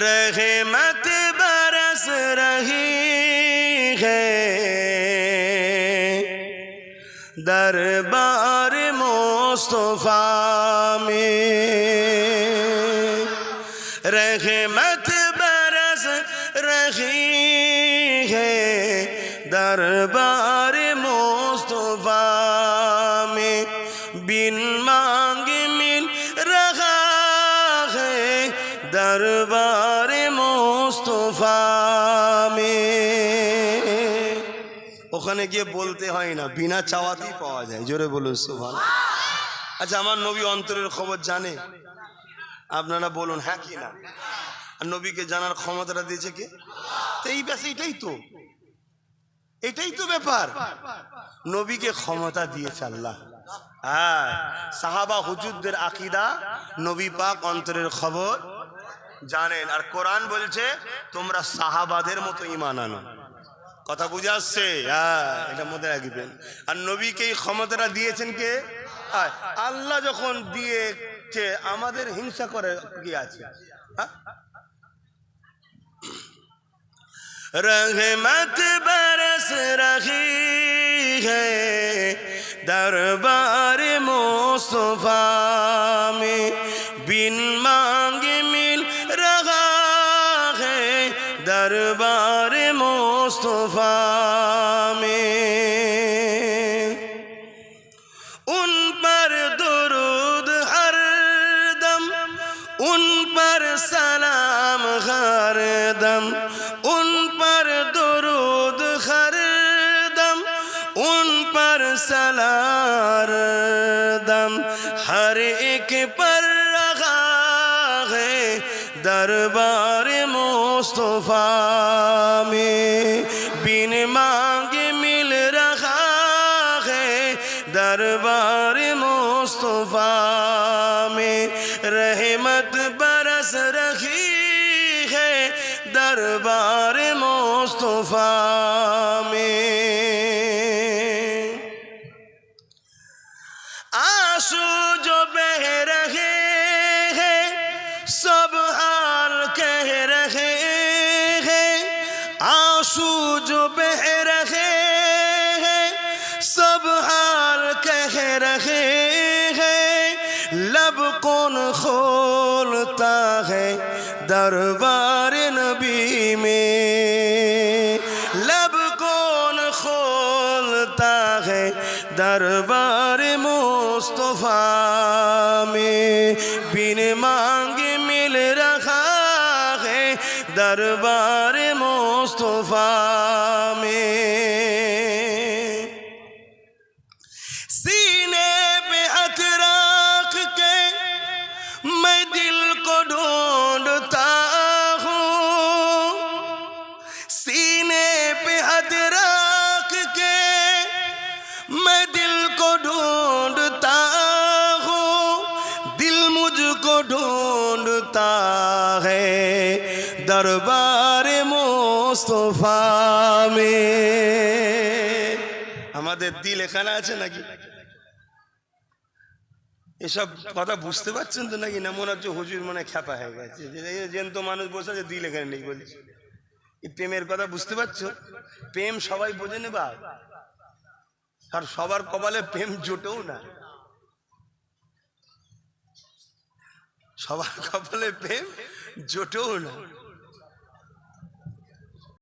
रहमत बरस रही है दरबार मुस्तफा में रहमत बरस रही है दरबार मुस्तफा में बिन मांगे ফামি ওখানে গিয়ে বলতে হয় না, বিনা চাওয়াতেই পাওয়া যায়। জোরে বলুন সুভান আচ্ছা আমার নবী অন্তরের খবর জানে? আপনারা বলুন হ্যাঁ কি না? আর নবীকে জানার ক্ষমতাটা দিয়েছে কে? তো এই ব্যাস, এটাই তো। এটাই তো ব্যাপার। নবীকে ক্ষমতা দিয়েছে আল্লাহ। হ্যাঁ সাহাবা হুজুরদের আকিদা, নবী পাক অন্তরের খবর জানেন, আর কোরআন বলছে, তোমরা সাহাবাদের মতো ইমান আনো। কথা বুঝে আসছে? হ্যাঁ, এটা মধ্যে রাখবেন। আর নবীকে এই ক্ষমতাটা দিয়েছেন কে? আল্লাহ যখন দিয়েছে, আমাদের হিংসা করে কি আছে? হ্যাঁ? রহমত বরস রহি দরবার মোসফা মে, বিন दरबार मुस्तफा में उन पर दुरूद हर दम उन पर सलाम हर दम उन पर दुरूद हर दम उन पर सलार दम हर एक पर रखा है दरबार मुस्तफा में बिन मांगे मिल रहा है दरबार मुस्तफा में रहमत बरस रही है दरबार मुस्तफा में सब हाल कह रहे हैं लब कौन खोलता है दरबार नबी में लब कौन खोलता है दरबार मुस्तफा में बिन मांगे मिल रहा है दरबार मुस्तफा में দরবারে মোস্তফামে আমাদের দিল এখানে আছে নাকি? এসব কথা বুঝতে পারছেন তো নাকি? না মনে হচ্ছে হজুর মনে খ্যাপা হয়ে গেছে। যেন তো মানুষ বসে আছে, দিল এখানে নেই বলছে এই প্রেমের কথা বুঝতে পারছ? প্রেম সবাই বোঝে নেবা আর সবার কপালে প্রেম জোটেও না। সবার কপালে প্রেম জোটেও না।